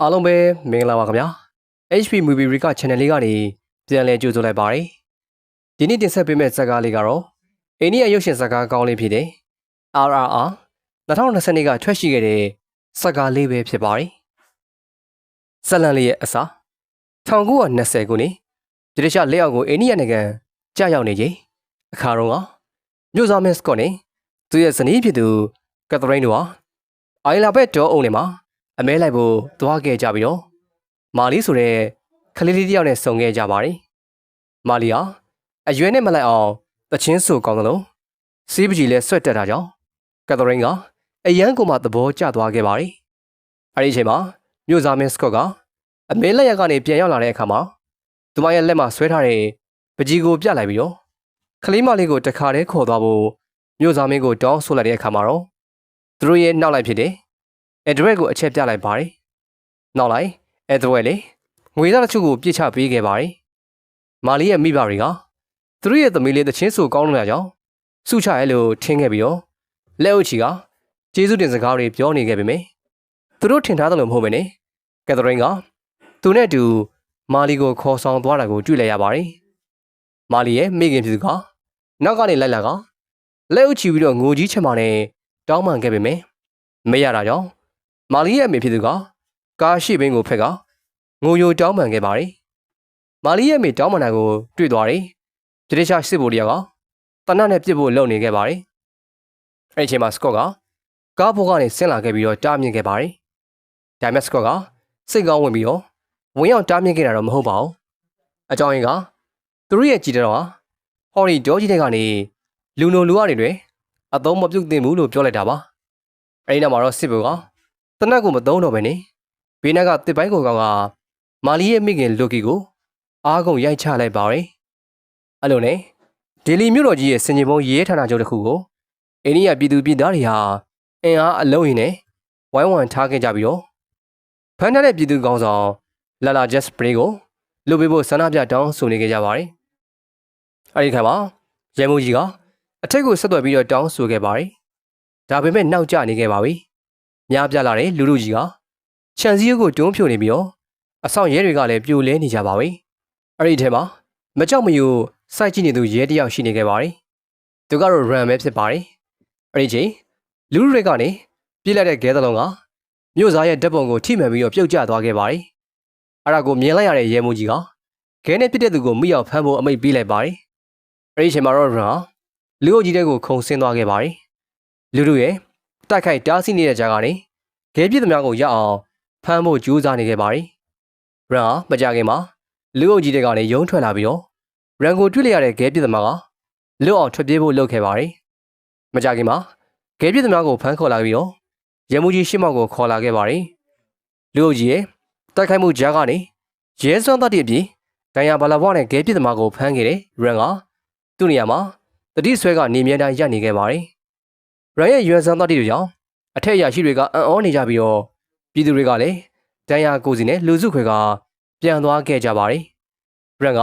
အားလုံးပဲမင်္ဂလာပါခင်ဗျာ HP Movie Recap Channel လေးကနေပြန်လည်ကြိုဆိုလိုက်ပါတယ်ဒီနေ့တင်ဆက်ပေးမယ့်ဇာတ်ကားလေးကတော့အိန္ဒိယရုပ်ရှင်ဇာတ်ကားကောင်းလေးဖြစ်တဲ့ RRR 2020ကထွက်ရှိခဲ့တဲ့ဇာတ်ကားလေးပဲဖြစ်ပါတယ်ဇလန်လေးရဲ့အစား1920ခုနှစ်ဗြိတိရှလက်အောက်ကိုအိန္ဒိယနိုင်ငံကြာရောက်နေချိန်အခါတော့ကမြို့စားမက်စကော့နဲ့သူရဲ့ဇနီးဖြစ်သူကက်သရိန်းတို့ဟာအိုင်လာဘက်ဒေါ်အုံနဲ့မှာ အမဲလိုက်ဖို့သွားခဲ့ကြပြီးတော့မာလီဆိုတဲ့ကလေးလေးတယောက်နဲ့ဆုံခဲ့ကြပါတယ်။မာလီဟာအရွယ်နဲ့မလိုက်အောင်တချင်းဆူကောင်းသလိုစီးပကြီးလဲဆွတ်တက်တာကြောင့်ကက်သရင်းကအယမ်းကိုမှသဘောကျသွားခဲ့ပါတယ်။အဲဒီအချိန်မှာမြို့သားမင်းစကော့ကအမဲလက်ရက်ကနေပြန်ရောက်လာတဲ့အခါမှာသူမရဲ့လက်မှာဆွဲထားတဲ့ပကြီးကိုပြလိုက်ပြီးတော့ကလေးမလေးကိုတခါတည်းခေါ်သွားဖို့မြို့သားမင်းကိုတောင်းဆိုလိုက်တဲ့အခါမှာတော့သူတို့ရဲ့နောက်လိုက်ဖြစ်တဲ့အ က်ဒရက်ကိုအချက်ပြလိုက်ပါတယ်။နောက်လိုက်အက်ဒရက်လေငွေသားတချို့ကိုပြစ်ချပေးခဲ့ပါတယ်။မာလီရဲ့မိဘတွေကသူတို့ရဲ့သမီးလေးတချင်းဆူကောင်းလို့ရကြောင်းစုချရဲလို့ထင်ခဲ့ပြီးတော့လက်အုပ်ချီကကျေးဇူးတင်စကားတွေပြောနေခဲ့ပေမယ့်သူတို့ထင်ထားတယ်လို့မဟုတ်ပဲနဲ့ကက်သရင်းကသူနဲ့အတူမာလီကိုခေါ်ဆောင်သွားတာကိုတွေ့လိုက်ရပါတယ်။မာလီရဲ့မိခင်ဖြစ်သူကနောက်ကနေလိုက်လာကလက်အုပ်ချီပြီးတော့ငိုကြီးချက်မှနဲ့တောင်းပန်ခဲ့ပေမယ့်မရတာကြောင့် မာလီရဲ့အမေဖြစ်သူကကားရှိဘင်းကိုဖက်ကငိုယိုတောင်းပန်ခဲ့ပါတယ်။မာလီရဲ့အမေတောင်းပန်တာကိုတွေ့သွားတယ်။ဂျေဒရှာစစ်ဘိုလီယာကတနတ်နဲ့ပြစ်ဖို့လုပ်နေခဲ့ပါတယ်။အဲဒီအချိန်မှာစကော့ကကားပေါ်ကနေဆင်းလာခဲ့ပြီးတော့တားမြင်ခဲ့ပါတယ်။ဒါပေမဲ့စကော့ကစိတ်ကောင်းဝင်ပြီးတော့ဝင်ရောက်တားမြင်ခဲ့တာတော့မဟုတ်ပါဘူး။အကြောင်းရင်းကသူတို့ရဲ့ကြည်တော်ဟာဟော်ရီဒေါ်ကြီးတဲ့ကနေလူနိုလူကနေတွေအသုံးမပြုတ်သင့်ဘူးလို့ပြောလိုက်တာပါ။အဲဒီနောက်မှာတော့စစ်ဘိုကတ နက်ကိုမသုံးတော့ပဲနေဘေးနက်ကတစ်ပိုင်းကိုကောင်ကမာလီရဲ့မိခင်လူကီကိုအားကုန်ရိုက်ချလိုက်ပါရယ်အဲ့လိုနဲ့ဒေလီမြို့တော်ကြီးရဲ့စင်ကြီးဘုံရဲဌာနချုပ်တစ်ခုကိုအိန္ဒိယပြည်သူပြည်သားတွေဟာအင်အားအလုံးရင်းနဲ့ဝိုင်းဝန်းထားခဲ့ကြပြီးတော့ဖမ်းထားတဲ့ပြည်သူကောင်ဆောင်လာလာဂျက်စပရေးကိုလုပေးဖို့ဆန္ဒပြတောင်းဆိုနေကြကြပါရယ်အဲ့ဒီခါမှာရဲမှုကြီးကအထက်ကိုဆက်သွယ်ပြီးတော့တောင်းဆိုခဲ့ပါရယ်ဒါပေမဲ့နောက်ကျနေခဲ့ပါပြီ များပြလာတဲ့လူလူကြီးကခြံစည်းရိုးကိုတွန်းဖြိုနေပြီးတော့အဆောင်ရဲတွေကလည်းပြိုလဲနေကြပါပဲအဲ့ဒီထဲမှာမကြောက်မယူစိုက်ကြည့်နေသူရဲတယောက်ရှိနေခဲ့ပါတယ်သူကတော့ ram ပဲဖြစ်ပါတယ်အဲ့ဒီချိန်လူလူတွေကနေပြစ်လိုက်တဲ့ဂဲသလုံးကမြို့သားရဲ့ဓာတ်ပုံကိုထိမှန်ပြီးတော့ပြုတ်ကျသွားခဲ့ပါတယ်အဲ့ဒါကိုမြင်လိုက်ရတဲ့ရဲမှုကြီးကခဲနဲ့ပြစ်တဲ့သူကိုမိအောင်ဖမ်းဖို့အမိန့်ပေးလိုက်ပါတယ်အဲ့ဒီချိန်မှာတော့ ram လူအုပ်ကြီးတဲ့ကိုခုံဆင်းသွားခဲ့ပါတယ်လူလူရဲ့ တိုက်ခိုက်တားဆီးနေတဲ့ကြားကနေဂဲပြစ်သမားကိုရအောင်ဖမ်းဖို့ကြိုးစားနေခဲ့ပါတယ်။ရန်ဟာမကြခင်မှာလူအုပ်ကြီးတွေကနေရုံးထွက်လာပြီးတော့ရန်ကိုတွေ့လိုက်ရတဲ့ဂဲပြစ်သမားကလွတ်အောင်ထွက်ပြေးဖို့လုပ်ခဲ့ပါတယ်။မကြခင်မှာဂဲပြစ်သမားကိုဖမ်းခေါ်လာပြီးတော့ရမူကြီးရှစ်မောက်ကိုခေါ်လာခဲ့ပါတယ်။လူအုပ်ကြီးရဲ့တိုက်ခိုက်မှုကြားကနေရဲစွမ်းသတ္တိအပြင်ဒိုင်ယာဘာလာဘွားနဲ့ဂဲပြစ်သမားကိုဖမ်းခဲ့တဲ့ရန်ကသူ့နေရာမှာတတိဆွဲကနေမြဲတမ်းရပ်နေခဲ့ပါတယ်။ ရန်ရဲ့ရွယ်စံသတ္တိတွေကြောင့်အထက်အရာရှိတွေကအံ့ဩနေကြပြီးတော့ပြည်သူတွေကလည်းတန်ရာကိုစီနဲ့လူစုခွဲကပြန်သွားခဲ့ကြပါတယ်။ရန်က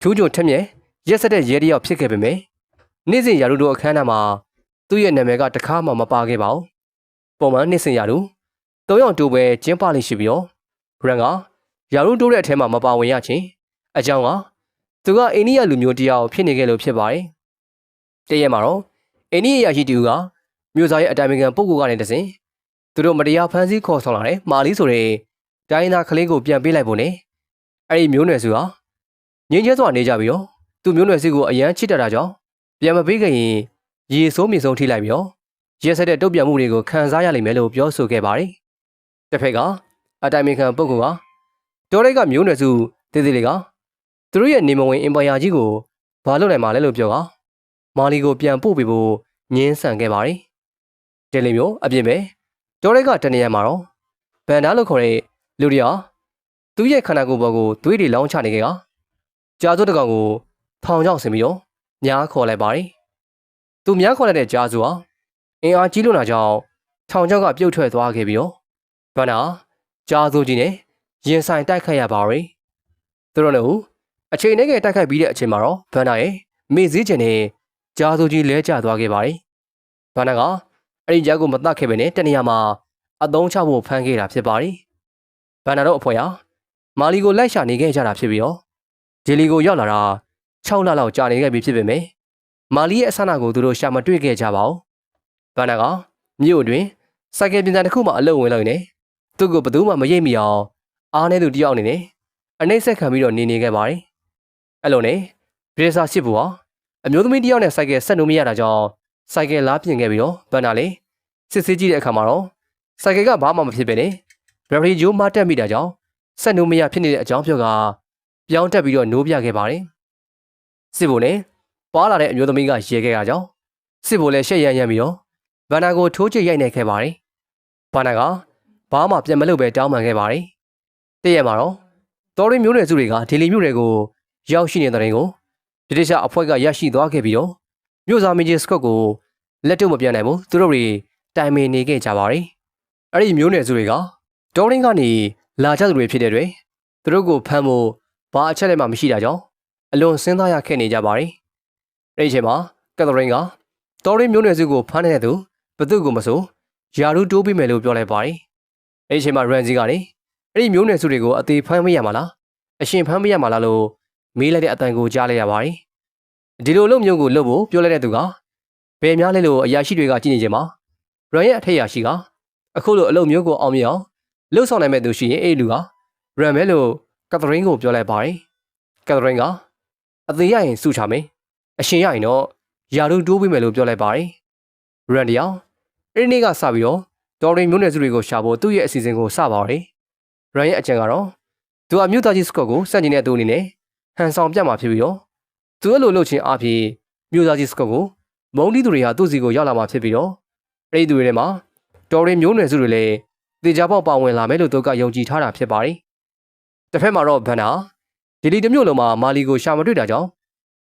ထူးကြုံထက်မြက်ရက်ဆက်တဲ့ရဲတယောက်ဖြစ်ခဲ့ပေမယ့်နေ့စဉ်ရာလူတို့အခမ်းအနားမှာသူ့ရဲ့နာမည်ကတခါမှမပါခဲ့ပါဘူး။ပုံမှန်နေ့စဉ်ရာလူ၃ယောက်တိုးပဲကျင်းပလိမ့်ရှိပြီးတော့ရန်ကရာလူတိုးတဲ့အထဲမှာမပါဝင်ရချင်းအကြောင်းကသူကအိန္ဒိယလူမျိုးတယောက်ဖြစ်နေခဲ့လို့ဖြစ်ပါတယ်။တည့်ရက်မှာတော့ အိန္ဒိယရာရှိတူကမြို့သားရဲ့အတိုင်ပင်ခံပုဂ္ဂိုလ်ကနေတစဉ်သူတို့မတရားဖမ်းဆီးခေါ်ဆောင်လာတဲ့မာလီဆိုတဲ့တိုင်းသားကလေးကိုပြန်ပေးလိုက်ဖို့နဲ့အဲ့ဒီမျိုးနွယ်စုဟာငင်းကျဲစွာနေကြပြီးတော့သူမျိုးနွယ်စုကိုအရန်ချစ်တတ်တာကြောင့်ပြန်မပေးခင်ရေဆိုးမြေဆုံးထိလိုက်ပြီးတော့ရက်ဆက်တဲ့တုတ်ပြန်မှုတွေကိုခံစားရလိမ့်မယ်လို့ပြောဆိုခဲ့ပါတယ်။တစ်ဖက်ကအတိုင်ပင်ခံပုဂ္ဂိုလ်ကဒေါ်ရိုက်ကမျိုးနွယ်စုတည်တည်လေးကသူတို့ရဲ့နေမဝင်အင်ပါယာကြီးကိုဘာလုပ်နိုင်မှာလဲလို့ပြောက မာလီကိုပြန်ပို့ပေးဖို့ငင်းဆန်ခဲ့ပါတယ်။တယ်လီမျိုးအပြင်ပဲဒေါ်ရိုက်ကတနေရာမှာတော့ဗန်ဒါလို့ခေါ်တဲ့လူတွေဟာသူ့ရဲ့ခန္ဓာကိုယ်ပေါ်ကိုသွေးတွေလောင်းချနေခဲ့ကကြာစုတစ်ကောင်ကိုထောင်ချောက်ဆင်ပြီးတော့ညားခေါ်လိုက်ပါတယ်။သူညားခေါ်လိုက်တဲ့ကြာစုဟာအင်အားကြီးလွန်းတာကြောင့်ထောင်ချောက်ကပြုတ်ထွက်သွားခဲ့ပြီးတော့ဗန်ဒါကြာစုကြီးနဲ့ရင်ဆိုင်တိုက်ခိုက်ရပါရယ်။သူတို့လည်းအချိန်နဲ့ကတိုက်ခိုက်ပြီးတဲ့အချိန်မှာတော့ဗန်ဒါရဲ့မေ့စည်းချင်နဲ့ ကြာစုကြီးလဲကျသွားခဲ့ပါတယ်။ဘာနာကအဲ့ဒီကြားကိုမတတ်ခဲ့ပဲနဲ့တနေရာမှာအသုံးချဖို့ဖမ်းခဲ့တာဖြစ်ပါတယ်ဘန်နာတို့အဖွဲ့ဟာမာလီကိုလိုက်ရှာနေခဲ့ကြတာဖြစ်ပြီးတော့ဂျီလီကိုရောက်လာတာ6လလောက်ကြာနေခဲ့ပြီဖြစ်ပေမယ့်မာလီရဲ့အဆန္ဒကိုသူတို့ရှာမတွေ့ခဲ့ကြပါဘူးဘန်နာကမြို့အတွင်းစိုက်ကယ်ပြင်တန်တစ်ခုမှအလုံဝင်လို့နေသူ့ကိုဘယ်သူမှမရိပ်မိအောင်အားနေသူတယောက်အနေနဲ့အနှိမ့်ဆက်ခံပြီးတော့နေနေခဲ့ပါတယ်အဲ့လိုနဲ့ဗရေဆာရှစ်ဘူဟာ အမျိုးသမီးတယောက်နဲ့စိုက်ကယ်ဆက်လို့မရတာကြောင့်စိုက်ကယ်လားပြင်ခဲ့ပြီးတော့ဘန်နာလေစစ်ဆေးကြည့်တဲ့အခါမှာတော့စိုက်ကယ်ကဘာမှမဖြစ်ပဲနဲ့ဘယ်ရီဂျိုမတက်မိတာကြောင့်ဆက်လို့မရဖြစ်နေတဲ့အကြောင်းပြောကပြောင်းတက်ပြီးတော့နိုးပြခဲ့ပါတယ်စစ်ဘူနဲ့ပွာလာတဲ့အမျိုးသမီးကရေခဲ့တာကြောင့်စစ်ဘူလည်းရှက်ရမ်းရမ်းပြီးတော့ဘန်နာကိုထိုးချစ်ရိုက်နေခဲ့ပါတယ်ဘန်နာကဘာမှပြန်မလုပ်ပဲတောင်းပန်ခဲ့ပါတယ်တည့်ရက်မှာတော့တော်ရင်းမျိုးနွယ်စုတွေကဒေလီမျိုးတွေကိုရောက်ရှိနေတဲ့တဲ့ကို ဗြိတိရှအဖွဲ့ကရရှိသွားခဲ့ပြီးတော့မြို့သားမင်းကြီးစကော့ကိုလက်တော့မပြတ်နိုင်ဘူးသူတို့တွေတိုင်ပင်နေခဲ့ကြပါတယ်အဲ့ဒီမျိုးနွယ်စုတွေကတော်ရင်းကနေလာကြသူတွေဖြစ်တဲ့တွေသူတို့ကိုဖမ်းဖို့ဘာအချက်လက်မှမရှိတာကြောင့်အလွန်စဉ်းစားရခဲ့နေကြပါတယ်အဲ့ဒီအချိန်မှာကက်သရင်းကတော်ရင်းမျိုးနွယ်စုကိုဖမ်းနေတဲ့သူဘသူကိုမဆိုယာရူတိုးပေးမယ်လို့ပြောလိုက်ပါတယ်အဲ့ဒီအချိန်မှာရန်စီကနေအဲ့ဒီမျိုးနွယ်စုတွေကိုအသေးဖမ်းမရမှာလားအရှင်ဖမ်းမရမှာလားလို့ မေးလိုက်တဲ့အတန်ကိုကြားလိုက်ရပါတယ်ဒီလိုလုပ်မျိုးကိုလုပ်ဖို့ပြောလိုက်တဲ့သူကဘယ်များလဲလို့အရာရှိတွေကကြည့်နေကြမှာရန်ရဲ့အထက်ရာရှိကအခုလိုအလုပ်မျိုးကိုအောင်မြင်အောင်လှုပ်ဆောင်နိုင်မဲ့သူရှိရင်အဲ့ဒီလူကရန်မဲလို့ကက်သရင်းကိုပြောလိုက်ပါတယ်ကက်သရင်းကအသေးရရင်စုချမယ်အရှင်ရရင်တော့ယာရူတိုးပေးမယ်လို့ပြောလိုက်ပါတယ်ရန်တယောက်အဲ့ဒီနေ့ကစပြီးတော့ဒေါ်ရင်မျိုးနွယ်စုတွေကိုရှာဖို့သူ့ရဲ့အစီအစဉ်ကိုစပါရယ်ရန်ရဲ့အကြံကတော့သူအမျိုးသားကြီးစကော့ကိုစန့်ကျင်တဲ့သူအနေနဲ့ ဟန်ဆောင်ပြတ်မှာဖြစ်ပြီးတော့သူအဲ့လိုလုပ်ချင်အားဖြင့်မျိုးသားကြီးစကော့ကိုမုံတီးသူတွေဟာသူ့စီကိုရောက်လာမှာဖြစ်ပြီးတော့အဲ့ဒီသူတွေထဲမှာဒေါ်ရင်မျိုးနွယ်စုတွေလည်းတေချာပေါက်ပါဝင်လာမယ်လို့သူကယုံကြည်ထားတာဖြစ်ပါတယ်တစ်ဖက်မှာတော့ဘန်နာဒီလီတစ်မျိုးလုံးမှာမာလီကိုရှာမတွေ့တာကြောင့်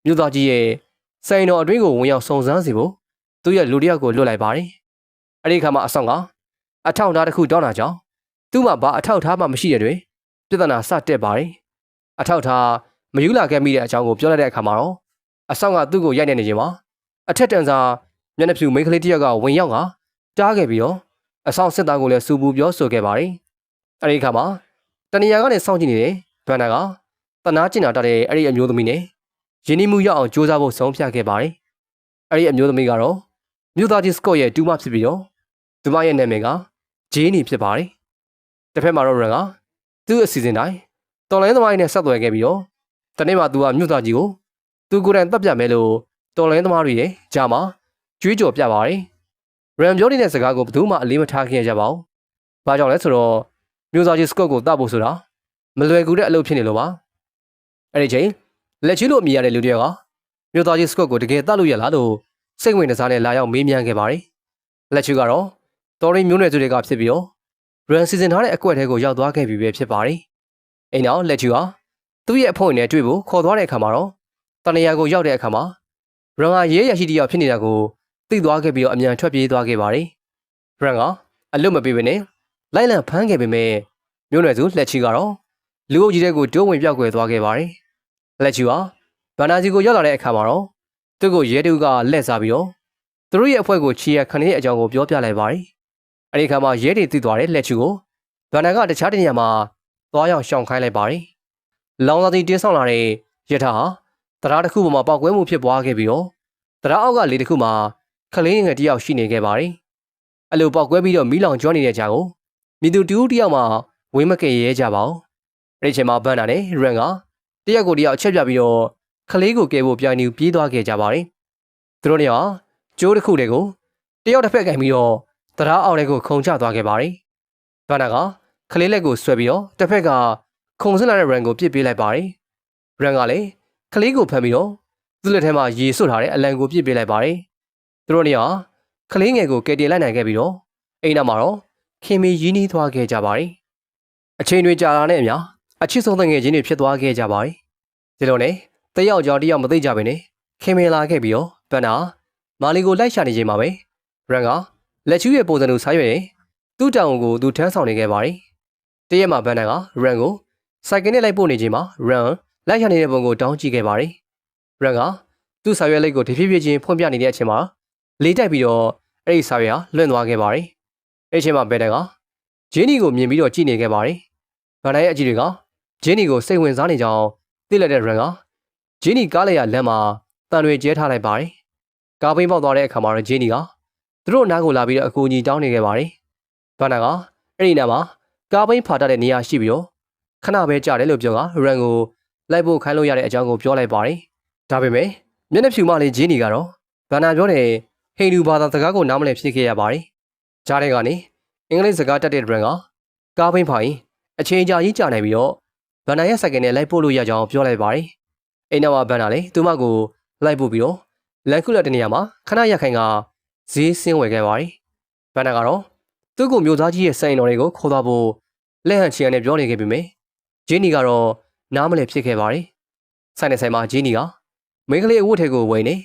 မြို့သားကြီးရဲ့စိန်တော်အတွင်းကိုဝင်ရောက်စုံစမ်းစီဖို့သူ့ရဲ့လူတစ်ယောက်ကိုလွတ်လိုက်ပါတယ်။အဲဒီခါမှာအဆောင်ကအထောက်အထားတစ်ခုတောင်းတာကြောင့်သူ့မှာဘာအထောက်အထားမှမရှိတဲ့တွင်ပြဿနာစတက်ပါတယ်။အထောက်အထား မယူလာခဲ့မိတဲ့အကြောင်းကိုပြောလိုက်တဲ့အခါမှာတော့အဆောင်ကသူ့ကိုရိုက်နေနေခြင်းမှာအထက်တန်းစာမျက်နှာဖြူမိန်းကလေးတစ်ယောက်ကဝင်ရောက်ကတားခဲ့ပြီးတော့အဆောင်စစ်သားကိုလည်းစူပူပြောဆိုခဲ့ပါတယ်။အဲဒီခါမှာတနေရာကနေစောင့်ကြည့်နေတဲ့ဘန်နာကတနာကျင်တာတတ်တဲ့အဲ့ဒီအမျိုးသမီးနဲ့ရင်းနှီးမှုရအောင်စူးစမ်းဖို့ဆုံးဖြတ်ခဲ့ပါတယ်။အဲ့ဒီအမျိုးသမီးကတော့မြို့သားကြီးစကော့ရဲ့တူမဖြစ်ပြီးတော့သူမရဲ့နာမည်ကဂျေးနီဖြစ်ပါတယ်။တစ်ဖက်မှာတော့ရန်ကသူ့အစီအစဉ်တိုင်းတော်လိုင်းသမားနဲ့ဆက်သွယ်ခဲ့ပြီးတော့ တနေ့မှသူကမြို့သားကြီးကိုသူကိုယ်တိုင်တပ်ပြမယ်လို့တော်လိုင်းသမားတွေရဲ့ကြားမှာကြွေးကြော်ပြပါတယ်။ရန်ပြောနေတဲ့စကားကိုဘယ်သူမှအလေးမထားခဲ့ကြပါဘူး။ဘာကြောင့်လဲဆိုတော့မြို့သားကြီးစကော့ကိုတပ်ဖို့ဆိုတာမလွယ်ကူတဲ့အလုပ်ဖြစ်နေလို့ပါ။အဲ့ဒီချိန်လက်ချီလို့အမိရတဲ့လူတယောက်ကမြို့သားကြီးစကော့ကိုတကယ်တတ်လို့ရလားလို့စိတ်ဝင်စားနဲ့လာရောက်မေးမြန်းခဲ့ပါတယ်။လက်ချီကတော့တော်ရင်မျိုးနွယ်စုတွေကဖြစ်ပြီးတော့ရန်စီစဉ်ထားတဲ့အကွက်ထဲကိုရောက်သွားခဲ့ပြီပဲဖြစ်ပါတယ်။အိမ်နောက်လက်ချီဟာ သူ့ရဲ့အဖို့နဲ့တွေ့ဖို့ခေါ်သွားတဲ့အခါမှာတော့တနေရာကိုရောက်တဲ့အခါမှာရန်ကရဲရရှိတယောက်ဖြစ်နေတာကိုသိသွားခဲ့ပြီးတော့အမြန်ထွက်ပြေးသွားခဲ့ပါတယ်။ရန်ကအလွတ်မပေးဘဲနဲ့လိုက်လံဖမ်းခဲ့ပေမဲ့မျိုးနွယ်စုလက်ချီကတော့လူအုပ်ကြီးတဲ့ကိုတိုးဝင်ပြောက်ွယ်သွားခဲ့ပါတယ်။လက်ချီဟာဗန္နာစီကိုရောက်လာတဲ့အခါမှာတော့သူ့ကိုရဲတူကလက်စားပြီးတော့သူတို့ရဲ့အဖွဲ့ကိုချီရခဏရဲ့အကြောင်းကိုပြောပြလိုက်ပါတယ်။အဲဒီခါမှာရဲတွေသိသွားတဲ့လက်ချီကိုဗန္နာကတခြားတနေရာမှာသွားရောက်ရှောင်ခိုင်းလိုက်ပါတယ်။ လောင်စာဆီတင်းဆောင်လာတဲ့ရထားဟာတရားတစ်ခုပေါ်မှာပေါက်ကွဲမှုဖြစ်ပွားခဲ့ပြီးတော့တရားအောက်ကလေတစ်ခုမှာကလေးငယ်တယောက်ရှိနေခဲ့ပါတယ်။အလိုပေါက်ကွဲပြီးတော့မီးလောင်ကျွမ်းနေတဲ့ကြားကိုမြသူတူတယောက်မှဝင်းမကင်ရဲကြပါဘူး။အဲ့ဒီချိန်မှာဘန်နာနဲ့ရန်ကတယောက်ကိုတယောက်အချက်ပြပြီးတော့ကလေးကိုကယ်ဖို့ပြိုင်နေပြေးသွားခဲ့ကြပါတယ်။သူတို့တွေကကျိုးတစ်ခုတည်းကိုတယောက်တစ်ဖက်ကင်ပြီးတော့တရားအောက်တွေကိုခုံချသွားခဲ့ပါတယ်။ဘန်နာကကလေးလက်ကိုဆွဲပြီးတော့တစ်ဖက်က ခုံစင်းလာတဲ့ရန်ကိုပြစ်ပေးလိုက်ပါတယ်။ရန်ကလည်းကလေးကိုဖမ်းပြီးတော့သူ့လက်ထဲမှာရေဆွတ်ထားတဲ့အလံကိုပြစ်ပေးလိုက်ပါတယ်။သူတို့နေရာကလေးငယ်ကိုကယ်တင်လိုက်နိုင်ခဲ့ပြီးတော့အိမ်နောက်မှာတော့ခင်မီရင်းနှီးသွားခဲ့ကြပါတယ်။အချိန်တွေကြာလာတဲ့အမျှအချစ်ဆုံးတဲ့ငယ်ချင်းတွေဖြစ်သွားခဲ့ကြပါတယ်။ဒီလိုနဲ့တယောက်ကြောင့်တယောက်မသိကြပါနဲ့ခင်မင်လာခဲ့ပြီးတော့ဗန်နာမာလီကိုလိုက်ရှာနေချိန်မှာပဲရန်ကလက်ချူးရဲ့ပုံစံလိုစားရွက်ရင်သူ့တောင်ကိုသူထမ်းဆောင်နေခဲ့ပါတယ်။တရက်မှာဗန်နာကရန်ကို စိုက်ကယ်နဲ့လိုက်ပို့နေချိန်မှာရန်လိုက်ရှာနေတဲ့ပုံကိုတောင်းကြည့်ခဲ့ပါတယ်။ရန်ကသူ့စာရွက်လေးကိုတဖြည်းဖြည်းချင်းဖွင့်ပြနေတဲ့အချိန်မှာလေးတိုက်ပြီးတော့အဲ့ဒီစာရွက်ဟာလွင့်သွားခဲ့ပါတယ်။အဲ့ဒီအချိန်မှာဘန်နာကဂျင်းနီကိုမြင်ပြီးတော့ကြည့်နေခဲ့ပါတယ်ဗန်နာရဲ့အကြီးတွေကဂျင်းနီကိုစိတ်ဝင်စားနေကြောင်းသိလိုက်တဲ့ရန်ကဂျင်းနီကားလိုက်ရလမ်းမှာတန်တွေကျဲထားလိုက်ပါတယ်။ကားပိန်းပေါက်သွားတဲ့အခါမှာတော့ဂျင်းနီကသူတို့နားကိုလာပြီးတော့အကူအညီတောင်းနေခဲ့ပါတယ်။ဗန်နာကအဲ့ဒီနားမှာကားပိန်းဖာတတ်တဲ့နေရာရှိပြီးတော့ ခဏပဲကြာတယ်လို့ပြောကရန်ကိုလိုက်ဖို့ခိုင်းလို့ရတဲ့အကြောင်းကိုပြောလိုက်ပါတယ်။ဒါပေမဲ့မျက်နှာဖြူမလေးဂျင်းနီကတော့ဗန်နာပြောတဲ့ဟိန္ဒူဘာသာစကားကိုနားမလည်ဖြစ်ခဲ့ရပါတယ်။ကြားတဲ့ကနေအင်္ဂလိပ်စကားတတ်တဲ့ရန်ကကားပိန်းဖိုင်အချိန်ကြာကြီးကြာနေပြီးတော့ဗန်နာရဲ့စက္ကန့်နဲ့လိုက်ပို့လို့ရကြောင်းပြောလိုက်ပါတယ်။အိမ်နောက်မှာဗန်နာလည်းသူမကိုလိုက်ပို့ပြီးတော့လန်ကူလာတဲ့နေရာမှာခဏရက်ခိုင်ကဈေးဆင်းဝယ်ခဲ့ပါတယ်။ဗန်နာကတော့သူ့ကိုမျိုးသားကြီးရဲ့စိုင်တော်တွေကိုခေါ်သွားဖို့လက်ဟန်ချီရနဲ့ပြောနေခဲ့ပေမဲ့ ဂျင်းနီကတော့နားမလည်ဖြစ်ခဲ့ပါတယ်။ဆိုင်နဲ့ဆိုင်မှာဂျင်းနီကမိန်းကလေးအဝတ်ထဲကိုဝင်နေ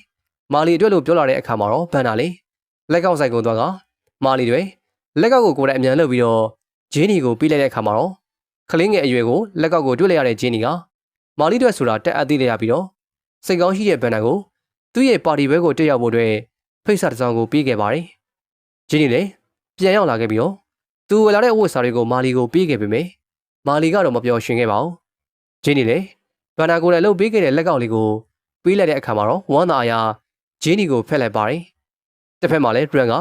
မာလီအတွက်လို့ပြောလာတဲ့အခါမှာတော့ဗန်နာလေလက်ကောက်ဆိုင်ကိုသွားကမာလီတွေလက်ကောက်ကိုကိုယ်တိုင်အမြန်လှုပ်ပြီးတော့ဂျင်းနီကိုပြီးလိုက်တဲ့အခါမှာတော့ကလင်းငယ်အရွယ်ကိုလက်ကောက်ကိုတွေ့လိုက်ရတဲ့ဂျင်းနီကမာလီတွေဆိုတာတက်အပ်သေးလိုက်ရပြီးတော့စိတ်ကောင်းရှိတဲ့ဗန်နာကိုသူ့ရဲ့ပါတီဘဲကိုတက်ရောက်ဖို့အတွက်ဖိတ်စာတစ်စောင်ကိုပေးခဲ့ပါတယ်။ဂျင်းနီလည်းပြန်ရောက်လာခဲ့ပြီးတော့သူဝယ်လာတဲ့အဝတ်စားတွေကိုမာလီကိုပေးခဲ့ပေမဲ့ မာလီကတော့မပြောရှင်ခဲ့ပါဘူး။ဂျင်းနီလည်းဗန်နာကိုလည်းလှုပ်ပေးခဲ့တဲ့လက်ကောက်လေးကိုပေးလိုက်တဲ့အခါမှာတော့ဝမ်းသာအရာဂျင်းနီကိုဖက်လိုက်ပါတယ်။တစ်ဖက်မှာလည်းဒရန်က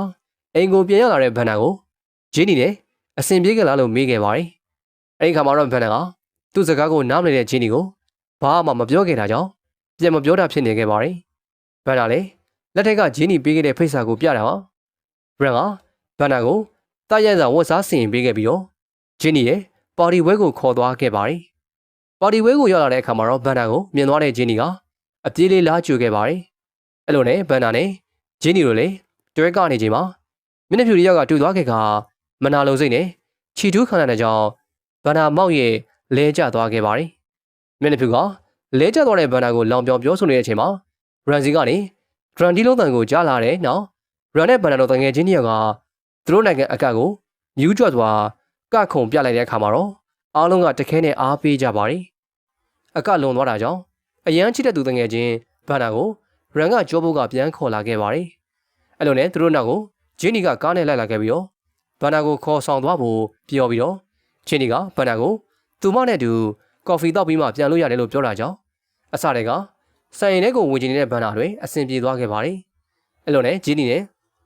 အိမ်ကိုပြန်ရောက်လာတဲ့ဗန်နာကိုဂျင်းနီနဲ့အဆင်ပြေကြလားလို့မေးခဲ့ပါတယ်။အဲဒီခါမှာတော့ဗန်နာကသူ့စကားကိုနားမလည်တဲ့ဂျင်းနီကိုဘာမှမပြောခဲ့တာကြောင့်ပြန်မပြောတာဖြစ်နေခဲ့ပါတယ်။ဗန်နာလည်းလက်ထက်ကဂျင်းနီပေးခဲ့တဲ့ဖိတ်စာကိုပြတာပါ။ဗရန်ကဗန်နာကိုတာရဲစာဝတ်စားစီရင်ပေးခဲ့ပြီးတော့ဂျင်းနီရဲ့ ပါတီဝဲကိုခေါ်သွားခဲ့ပါတယ်။ပါတီဝဲကိုရောက်လာတဲ့အခါမှာတော့ဗန်နာကိုမြင်သွားတဲ့ဂျင်းနီကအပြေးလေးလားကြွခဲ့ပါတယ်။အဲ့လိုနဲ့ဗန်နာနဲ့ဂျင်းနီတို့လည်းတွဲကနေချိန်မှာမျက်နှာဖြူတစ်ယောက်ကတူသွားခဲ့ကမနာလိုစိတ်နဲ့ခြီထူးခံရတဲ့ကြောင့်ဗန်နာမောက်ရဲ့လဲကျသွားခဲ့ပါတယ်။မျက်နှာဖြူကလဲကျသွားတဲ့ဗန်နာကိုလောင်ပြောင်ပြောဆိုနေတဲ့အချိန်မှာရန်စီကနေဒရန်ဒီလုံးတန်ကိုကြားလာတဲ့နောက်ရန်နဲ့ဗန်နာတို့တငယ်ချင်းတယောက်ကသူတို့နိုင်ငံအကတ်ကိုမြူးကြွသွား ကခုံပြလိုက်တဲ့အခါမှာတော့အားလုံးကတခဲနဲ့အားပေးကြပါတယ်။အကလွန်သွားတာကြောင့်အရန်ချစ်တဲ့သူတငယ်ချင်းဗန်နာကိုရန်ကကြောဘုတ်ကပြန်ခေါ်လာခဲ့ပါတယ်။အဲ့လိုနဲ့သူတို့နောက်ကိုဂျင်းနီကကားနဲ့လိုက်လာခဲ့ပြီးတော့ဗန်နာကိုခေါ်ဆောင်သွားဖို့ပြောပြီးတော့ဂျင်းနီကဗန်နာကိုသူမနဲ့အတူကော်ဖီတောက်ပြီးမှပြန်လို့ရတယ်လို့ပြောတာကြောင့်အစတည်းကဆိုင်ရင်ထဲကိုဝင်ကျင်နေတဲ့ဗန်နာတွေအဆင်ပြေသွားခဲ့ပါတယ်။အဲ့လိုနဲ့ဂျင်းနီနဲ့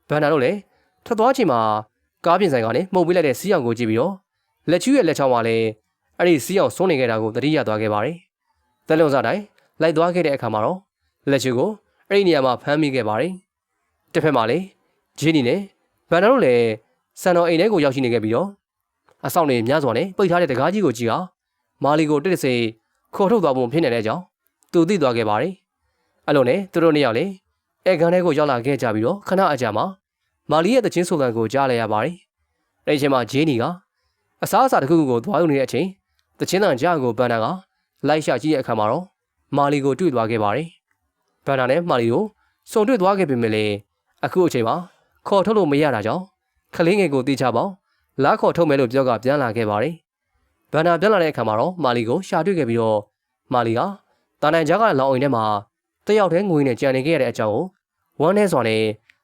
ဗန်နာတို့လည်းထွက်သွားချိန်မှာ ကားပြင်ဆိုင်ကနေမှုတ်ပေးလိုက်တဲ့စီးအောင်ကိုကြည့်ပြီးတော့လက်ချူးရဲ့လက်ချောင်းမှာလည်းအဲ့ဒီစီးအောင်ဆုံးနေခဲ့တာကိုသတိရသွားခဲ့ပါတယ်။တလုံးစားတိုင်းလိုက်သွားခဲ့တဲ့အခါမှာတော့လက်ချူကိုအဲ့ဒီနေရာမှာဖမ်းမိခဲ့ပါတယ်။တစ်ဖက်မှာလည်းဂျင်းနီနဲ့ဗန်နာတို့လည်းစံတော်အိမ်ထဲကိုရောက်ရှိနေခဲ့ပြီးတော့အဆောင်တွေများစွာနဲ့ပိတ်ထားတဲ့တကားကြီးကိုကြည့်ကမာလီကိုတိတ်ဆိတ်ခေါ်ထုတ်သွားဖို့ဖြစ်နေတဲ့အကြောင်းသူသိသွားခဲ့ပါတယ်။အဲ့လိုနဲ့သူတို့နှစ်ယောက်လည်းအဲကန်ထဲကိုရောက်လာခဲ့ကြပြီးတော့ခဏအကြာမှာ မာလီရဲ့တချင်းဆိုသံကိုကြားလိုက်ရပါတယ်။အဲဒီအချိန်မှာဂျင်းနီကအစားအစာတစ်ခုခုကိုသွားယူနေတဲ့အချိန်တချင်းတန်ကြားကိုဘန်နာကလိုက်ရှာကြည့်တဲ့အခါမှာတော့မာလီကိုတွေ့သွားခဲ့ပါတယ်။ဘန်နာနဲ့မာလီကိုစုံတွေ့သွားခဲ့ပေမဲ့လည်းအခုအချိန်မှာခေါ်ထုတ်လို့မရတာကြောင့်ခလင်းငယ်ကိုတေးချပေါင်းလာခေါ်ထုတ်မယ်လို့ပြောကပြန်လာခဲ့ပါတယ်။ဘန်နာပြန်လာတဲ့အခါမှာတော့မာလီကိုရှာတွေ့ခဲ့ပြီးတော့မာလီကတာနိုင်ကြားကလောင်အိမ်ထဲမှာတယောက်တည်းငွေနဲ့ကြံနေခဲ့ရတဲ့အကြောင်းကိုဝမ်းထဲစွာနဲ့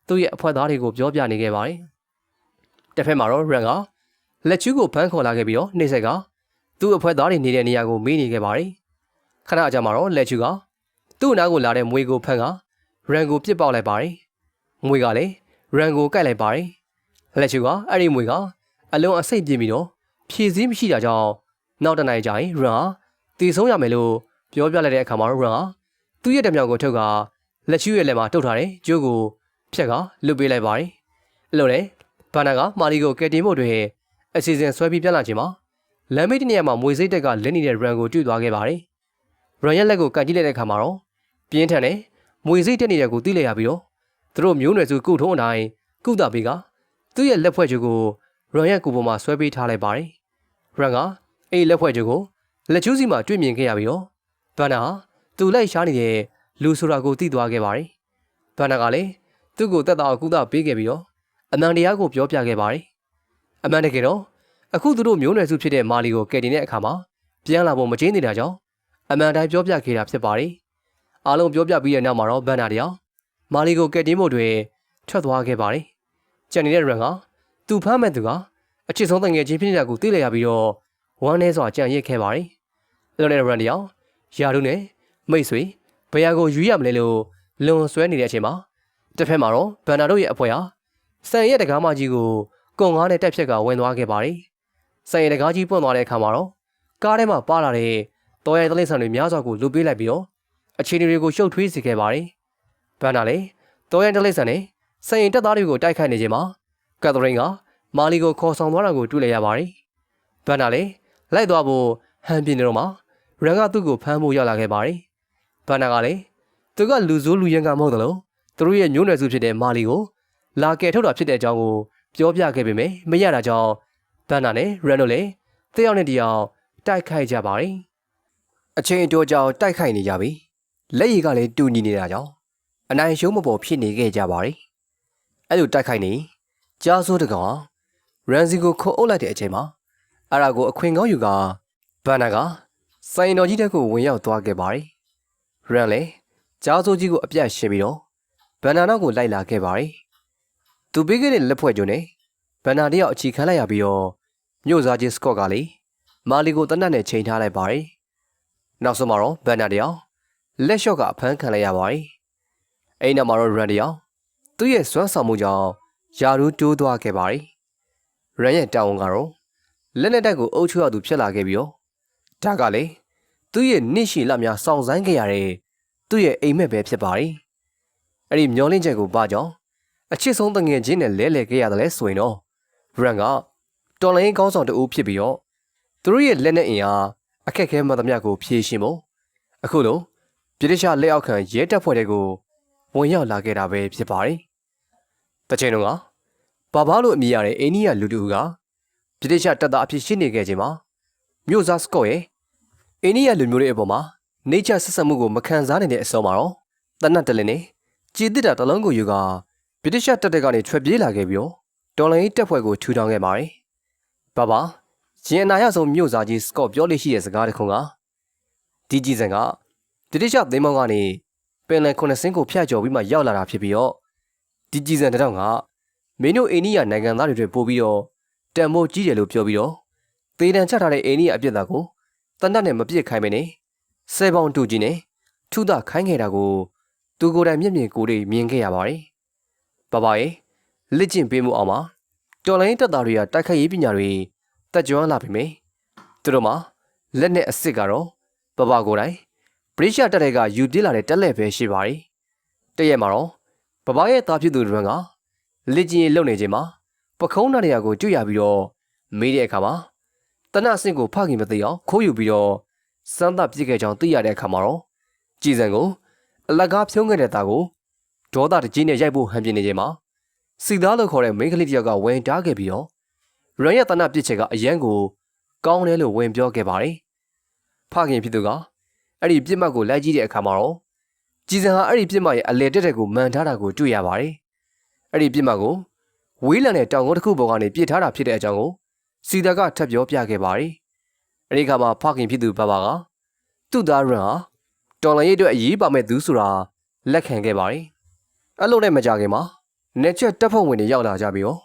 သူ့ရဲ့အဖွဲသားတွေကိုပြောပြနေခဲ့ပါတယ်။တစ်ဖက်မှာတော့ရန်ကလက်ချူးကိုဖမ်းခေါ်လာခဲ့ပြီးတော့နှိမ့်ဆက်ကသူ့အဖွဲသားတွေနေတဲ့နေရာကိုမေးနေခဲ့ပါတယ်။ခဏအကြာမှာတော့လက်ချူးကသူ့အနားကိုလာတဲ့မွေကိုဖမ်းကရန်ကိုပြစ်ပေါက်လိုက်ပါတယ်။မွေကလည်းရန်ကိုကိုက်လိုက်ပါတယ်။လက်ချူကအဲ့ဒီမွေကအလုံးအစိတ်ပြင်းပြီးတော့ဖြည့်စည်းမရှိတာကြောင့်နောက်တနေ့ကျရင်ရန်ဟာတည်ဆုံးရမယ်လို့ပြောပြလိုက်တဲ့အခါမှာတော့ရန်ဟာသူ့ရဲ့တမြောင်ကိုထုတ်ကလက်ချူရဲ့လက်မှာတုတ်ထားတဲ့ကျိုးကို ဖြက်ကလွတ်ပေးလိုက်ပါတယ်။အဲ့လိုလေဘာနာကမာလီကိုကယ်တင်ဖို့အတွက်အစီအစဉ်ဆွဲပြီးပြန်လာချိန်မှာလမ်းမေးတဲ့နေရာမှာမွေစိတ်တက်ကလက်နေတဲ့ရန်ကိုတွေ့သွားခဲ့ပါတယ်။ရန်ရဲ့လက်ကိုကန်ကြည့်လိုက်တဲ့အခါမှာတော့ပြင်းထန်တဲ့မွေစိတ်တက်နေတဲ့ကိုသိလိုက်ရပြီးတော့သူတို့မျိုးနွယ်စုကုထုံးအတိုင်းကုသပေးကသူ့ရဲ့လက်ဖွဲ့ချုပ်ကိုရန်ရဲ့ကိုပေါ်မှာဆွဲပေးထားလိုက်ပါတယ်။ရန်ကအဲ့ဒီလက်ဖွဲ့ချုပ်ကိုလက်ကျူးစီမှာတွေ့မြင်ခဲ့ရပြီးတော့ဘန်နာဟာသူလိုက်ရှားနေတဲ့လူဆိုတာကိုသိသွားခဲ့ပါတယ်။ဘန်နာကလည်း သူ့ကိုတက်တာကုသပေးခဲ့ပြီးတော့အမှန်တရားကိုပြောပြခဲ့ပါတယ်။အမှန်တကယ်တော့အခုသူတို့မျိုးနွယ်စုဖြစ်တဲ့မာလီကိုကယ်တင်တဲ့အခါမှာပြန်လာဖို့မကျင်းနေတာကြောင့်အမှန်တိုင်းပြောပြခဲ့တာဖြစ်ပါတယ်။အားလုံးပြောပြပြီးတဲ့နောက်မှာတော့ဘန်နာတရားမာလီကိုကယ်တင်ဖို့တွေထွက်သွားခဲ့ပါတယ်။ကြံနေတဲ့ရန်ကသူဖမ်းမဲ့သူကအချစ်ဆုံးတငယ်ချင်းဖြစ်နေတာကိုသိလိုက်ရပြီးတော့ဝမ်းနေစွာကြံရစ်ခဲ့ပါတယ်။လွန်တဲ့ရန်တယောက်ယာတို့နဲ့မိတ်ဆွေဘယ်ဟာကိုယူရမလဲလို့လွန်ဆွဲနေတဲ့အချိန်မှာ တစ်ဖက်မှာတော့ဘန်နာတို့ရဲ့အဖွဲ့ဟာစံရဲ့တကားမကြီးကိုကုံငါးနဲ့တက်ဖြက်ကဝင်သွားခဲ့ပါတယ်။စံရဲ့တကားကြီးပွင့်သွားတဲ့အခါမှာတော့ကားထဲမှာပါလာတဲ့တော်ရဲတလိဆန်တွေများစွာကိုလူပေးလိုက်ပြီးတော့အခြေအနေတွေကိုရှုပ်ထွေးစေခဲ့ပါတယ်။ဘန်နာလည်းတော်ရဲတလိဆန်နဲ့စံရင်တက်သားတွေကိုတိုက်ခိုက်နေခြင်းမှာကက်သရင်းကမာလီကိုခေါ်ဆောင်သွားတာကိုတွေ့လိုက်ရပါတယ်။ဘန်နာလည်းလိုက်သွားဖို့ဟန်ပြင်းနေတော့မှရန်ကသူ့ကိုဖမ်းဖို့ရောက်လာခဲ့ပါတယ်။ဘန်နာကလည်းသူကလူဆိုးလူရန်ကမဟုတ်တယ်လို့ သူတို့ရဲ့ညှိုးနယ်စုဖြစ်တဲ့မာလီကိုလာကယ်ထုတ်တာဖြစ်တဲ့အကြောင်းကိုပြောပြခဲ့ပေမယ့်မရတာကြောင့်ဘန်နာနဲ့ရန်တို့လည်းတယောက်နဲ့တယောက်တိုက်ခိုက်ကြပါတယ်။အချိန်အတော်ကြောင်တိုက်ခိုက်နေကြပြီ။လက်ရည်ကလည်းတူညီနေတာကြောင့်အနိုင်ရှုံးမပေါ်ဖြစ်နေခဲ့ကြပါတယ်။အဲ့လိုတိုက်ခိုက်နေကြားစိုးတကောင်ရန်စီကိုခုတ်အုပ်လိုက်တဲ့အချိန်မှာအရာကိုအခွင့်ကောင်းယူကဘန်နာကစိုင်တော်ကြီးတက်ကိုဝင်ရောက်သွားခဲ့ပါတယ်။ရန်လည်းကြားစိုးကြီးကိုအပြတ်ရှင်းပြီးတော့ ဘန်နာနောက်ကိုလိုက်လာခဲ့ပါတယ်။သူပေးခဲ့တဲ့လက်ဖွဲ့ကျုံနဲ့ဘန်နာတယောက်အချီခံလိုက်ရပြီးတော့မြို့စားကြီးစကော့ကလည်းမာလီကိုတနတ်နဲ့ချိန်ထားလိုက်ပါတယ်။နောက်ဆုံးမှာတော့ဘန်နာတယောက်လက်လျှော့ကအဖမ်းခံလိုက်ရပါတယ်။အဲ့နောက်မှာတော့ရန်တယောက်သူ့ရဲ့စွမ်းဆောင်မှုကြောင့်ယာရူးတိုးသွားခဲ့ပါတယ်။ရန်ရဲ့တာဝန်ကတော့လက်နဲ့တက်ကိုအုပ်ချုပ်ရသူဖြစ်လာခဲ့ပြီးတော့ဒါကလေသူ့ရဲ့နှစ်ရှည်လများစောင့်ဆိုင်းခဲ့ရတဲ့သူ့ရဲ့အိမ်မက်ပဲဖြစ်ပါတယ်။ အဲ့ဒီမျောလင့်ချက်ကိုပါကြောင်းအချစ်ဆုံးတငယ်ချင်းနဲ့လဲလှယ်ခဲ့ရတယ်လဲဆိုရင်တော့ရန်ကတော်လိုင်းကောင်းဆောင်တူဖြစ်ပြီးတော့သူတို့ရဲ့လက်နဲ့အင်အားအခက်ခဲမှသမျှကိုဖြည့်ရှင်ဖို့အခုလိုပြည်တခြားလက်အောက်ခံရဲတပ်ဖွဲ့တွေကိုဝင်ရောက်လာခဲ့တာပဲဖြစ်ပါတယ်။တချိန်တုန်းကဘာဘာလို့အမည်ရတဲ့အိန္ဒိယလူတူကပြည်တခြားတပ်သားအဖြစ်ရှိနေခဲ့ခြင်းမှာမြို့စားစကော့ရဲ့အိန္ဒိယလူမျိုးတွေအပေါ်မှာနေချဆက်ဆက်မှုကိုမခံစားနိုင်တဲ့အစောမှာတော့တနတ်တလင်းနဲ့ ကြည်တစ်တာတလုံးကိုယူကဗြိတိရှတပ်တွေကနေထွက်ပြေးလာခဲ့ပြီးတော့တော်လိုင်းတပ်ဖွဲ့ကိုထူထောင်ခဲ့ပါတယ်။ဘာဘာရင်အနာရဆုံးမြို့စားကြီးစကော့ပြောလို့ရှိတဲ့စကားတစ်ခုကဒီကြီးစံကဗြိတိရှသင်းမောင်းကနေပင်လယ်ခုနှစ်စင်းကိုဖျက်ကျော်ပြီးမှရောက်လာတာဖြစ်ပြီးတော့ဒီကြီးစံတောင်ကမင်းတို့အိန္ဒိယနိုင်ငံသားတွေတွေပို့ပြီးတော့တန်မိုးကြီးတယ်လို့ပြောပြီးတော့သေတံချထားတဲ့အိန္ဒိယအပြစ်သားကိုတန်တတ်နဲ့မပြစ်ခိုင်းမနေဆယ်ပေါင်တူကြီးနဲ့ထုဒခိုင်းခဲ့တာကို သူကိုယ်တိုင်မျက်မြင်ကိုယ်တွေမြင်ခဲ့ရပါတယ်။ဘာဘာရဲ့လက်ကျင့်ပေးမှုအောင်မှာတော်လိုင်းတက်သားတွေကတိုက်ခိုက်ရေးပညာတွေတက်ကြွလာပြီမေ။သူတို့မှာလက်နဲ့အစ်စ်ကတော့ဘဘာကိုယ်တိုင်ဗြိတိရှတက်တဲ့ကယူပြလာတဲ့တက်လက်ပဲရှိပါတယ်။တရက်မှာတော့ဘဘာရဲ့သားဖြစ်သူတွေကလက်ကျင့်လုံနေခြင်းမှာပခုံးနာနေရာကိုကျွရပြီးတော့မေးတဲ့အခါမှာတနအဆင့်ကိုဖခင်မသိအောင်ခိုးယူပြီးတော့စမ်းသပ်ပြစ်ခဲ့ကြောင်းသိရတဲ့အခါမှာတော့ကြည်စံကို အလကားဖြုံးခဲ့တဲ့သားကိုဒေါသတကြီးနဲ့ရိုက်ဖို့ဟန်ပြနေခြင်းမှာစီသားလို့ခေါ်တဲ့မိန်းကလေးတစ်ယောက်ကဝင်တားခဲ့ပြီးတော့ရန်ရဲ့တနပြစ်ချက်ကအရန်ကိုကောင်းတယ်လို့ဝင်ပြောခဲ့ပါတယ်ဖခင်ဖြစ်သူကအဲ့ဒီပြစ်မှတ်ကိုလိုက်ကြည့်တဲ့အခါမှာတော့ကြည်စံဟာအဲ့ဒီပြစ်မှတ်ရဲ့အလဲတက်တဲ့ကိုမှန်ထားတာကိုတွေ့ရပါတယ်အဲ့ဒီပြစ်မှတ်ကိုဝေးလံတဲ့တောင်ကုန်းတစ်ခုပေါ်ကနေပြစ်ထားတာဖြစ်တဲ့အကြောင်းကိုစီတာကထပ်ပြောပြခဲ့ပါတယ်။အဲဒီခါမှာဖခင်ဖြစ်သူဘဘာကသူ့သားရန်ဟာ တော်လန်ရေးအတွက်အရေးပါမဲ့သူဆိုတာလက်ခံခဲ့ပါတယ်။အဲ့လိုနဲ့မကြခင်မှာနေချက်တပ်ဖွဲ့ဝင်တွေရောက်လာကြပြီးတော့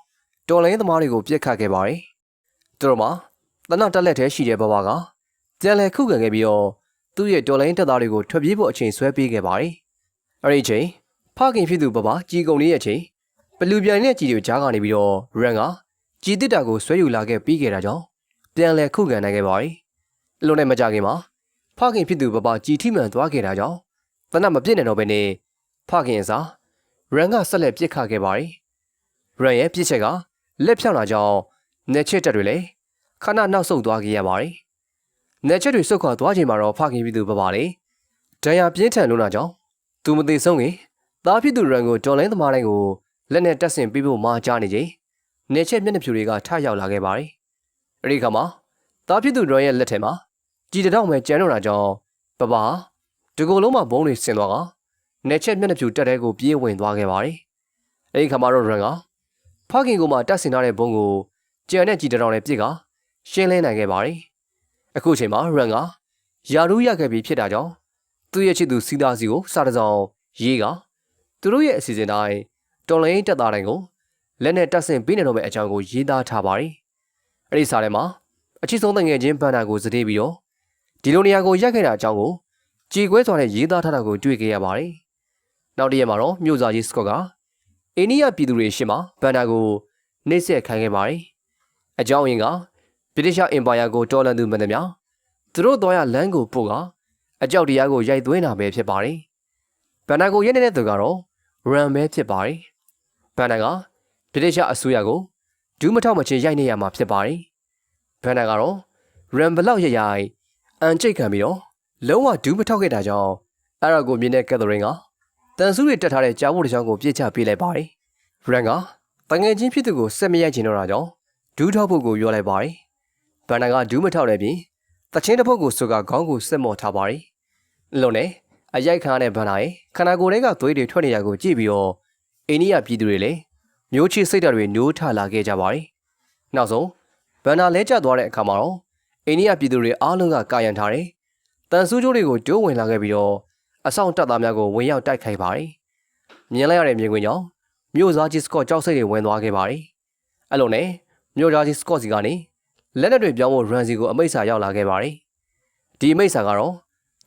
တော်လန်ရေးသမားတွေကိုပြစ်ခတ်ခဲ့ပါတယ်။သူတို့မှာတနတ်တက်လက်ထဲရှိတဲ့ဘဘာကပြန်လည်ခုခံခဲ့ပြီးတော့သူ့ရဲ့တော်လိုင်းတပ်သားတွေကိုထွက်ပြေးဖို့အချိန်ဆွဲပေးခဲ့ပါတယ်။အဲဒီအချိန်ဖခင်ဖြစ်သူဘဘာကြီးကုံလေးရဲ့အချိန်ဘလူပြိုင်နဲ့ကြီးတွေကြားကနေပြီးတော့ရန်ကကြီးတစ်တာကိုဆွဲယူလာခဲ့ပြီးခဲ့တာကြောင့်ပြန်လည်ခုခံနိုင်ခဲ့ပါ යි ။အလုံးနဲ့မကြခင်မှာ ဖခင်ဖြစ်သူဘဘကြီးထိမှန်သွားခဲ့တာကြောင့်တနတ်မပြစ်နိုင်တော့ဘဲနဲ့ဖခင်စာရန်ကဆက်လက်ပြစ်ခတ်ခဲ့ပါ යි ။ရန်ရဲ့ပြစ်ချက်ကလက်ဖြောင်းလာကြောင်းနေချစ်တက်တွေလည်းခဏနောက်ဆုတ်သွားခဲ့ရပါ යි ။နေချစ်တွေဆုတ်ခွာသွားချိန်မှာတော့ဖခင်ဖြစ်သူဘဘလေးဒဏ်ရာပြင်းထန်လို့နာကြောင့်သူမသေးဆုံးခင်သားဖြစ်သူရန်ကိုတော်လိုင်းသမားတိုင်းကိုလက်နဲ့တက်ဆင်ပြီးဖို့မာကြားနေချိန်နေချက်မျက်နှာဖြူတွေကထရောက်လာခဲ့ပါတယ်။အဲဒီခါမှာသားဖြစ်သူရောရဲ့လက်ထဲမှာ ကြည်တောင်ပဲကျန်းတော့တာကြောင့်ပပဒီကိုလုံးမှာဘုံတွေဆင်သွားကနေချက်မျက်နှာဖြူတက်တဲ့ကိုပြေးဝင်သွားခဲ့ပါတယ်။အဲဒီခါမှာတော့ရန်ကဖခင်ကမှတက်ဆင်ထားတဲ့ဘုံကိုကြံတဲ့ကြည်တောင်နဲ့ပြစ်ကရှင်းလင်းနိုင်ခဲ့ပါတယ်။အခုချိန်မှာရန်ကယာရူးရခဲ့ပြီးဖြစ်တာကြောင့်သူ့ရဲ့ချစ်သူစီးသားစီကိုစားတစောင်းရေးကသူတို့ရဲ့အစီအစဉ်တိုင်းတော်လိုင်းတက်သားတိုင်းကိုလက်နဲ့တက်ဆင်ပေးနေတော့မယ့်အကြောင်းကိုရေးသားထားပါတယ်။အဲ့ဒီစာထဲမှာအချစ်ဆုံးတငယ်ချင်းဘန်နာကိုစတေးပြီးတော့ ဒီလိုနေရာကိုရက်ခဲ့တာအကြောင်းကိုကြည်ကွဲစွာနဲ့ရေးသားထားတာကိုတွေ့ခဲ့ရပါတယ်။နောက်တစ်ရက်မှာတော့မြို့သားကြီးစကော့ကအိန္ဒိယပြည်သူတွေရှေ့မှာဘန်နာကိုနှိပ်စက်ခိုင်းခဲ့ပါတယ်။အကြောင်းရင်းကဗြိတိရှ်အင်ပါယာကိုတော်လှန်သူမှန်သမျှသူတို့တော်ရလမ်းကိုပို့ကအကြောက်တရားကိုရိုက်သွင်းတာပဲဖြစ်ပါတယ်။ဘန်နာကိုရက်နေတဲ့သူကတော့ရန်ပဲဖြစ်ပါတယ်။ဘန်နာကဗြိတိရှ်အစိုးရကိုဒူးမထောက်မချင်းရိုက်နေရမှာဖြစ်ပါတယ်။ဘန်နာကတော့ရန်ဘလောက်ရရိုက် အန်ကျိတ်ခံပြီးတော့လုံးဝဒူးမထောက်ခဲ့တာကြောင့်အဲ့ဒါကိုမြင်တဲ့ကက်သရင်းကတန်ဆူးတွေတက်ထားတဲ့ကြားဖို့တစ်ချောင်းကိုပြစ်ချပေးလိုက်ပါတယ်။ရန်ကတငယ်ချင်းဖြစ်သူကိုဆက်မရိုက်ချင်တော့တာကြောင့်ဒူးထောက်ဖို့ကိုပြောလိုက်ပါတယ်။ဘန်နာကဒူးမထောက်တဲ့ပြင်တချင်းတစ်ဖုတ်ကိုဆိုကခေါင်းကိုဆက်မော်ထားပါတယ်။လုံနဲ့အရိုက်ခါတဲ့ဘန်နာရဲ့ခန္ဓာကိုယ်ထဲကသွေးတွေထွက်နေရကိုကြည့်ပြီးတော့အိန္ဒိယပြည်သူတွေလည်းမျိုးချစ်စိတ်ဓာတ်တွေနိုးထလာခဲ့ကြပါတယ်။နောက်ဆုံးဘန်နာလဲကျသွားတဲ့အခါမှာတော့ အိန္ဒိယပြည်သူတွေအားလုံးကကာယံထားတယ်။တန်ဆူးကျိုးတွေကိုတိုးဝင်လာခဲ့ပြီးတော့အဆောင်တပ်သားများကိုဝင်ရောက်တိုက်ခိုက်ပါတယ်။မြင်လိုက်ရတဲ့မြင်ကွင်းကြောင့်မြို့သားကြီးစကော့ကြောက်စိတ်တွေဝင်သွားခဲ့ပါတယ်။အဲ့လိုနဲ့မြို့သားကြီးစကော့စီကနေလက်နက်တွေပြောင်းဖို့ရန်စီကိုအမိတ်စာရောက်လာခဲ့ပါတယ်။ဒီအမိတ်စာကတော့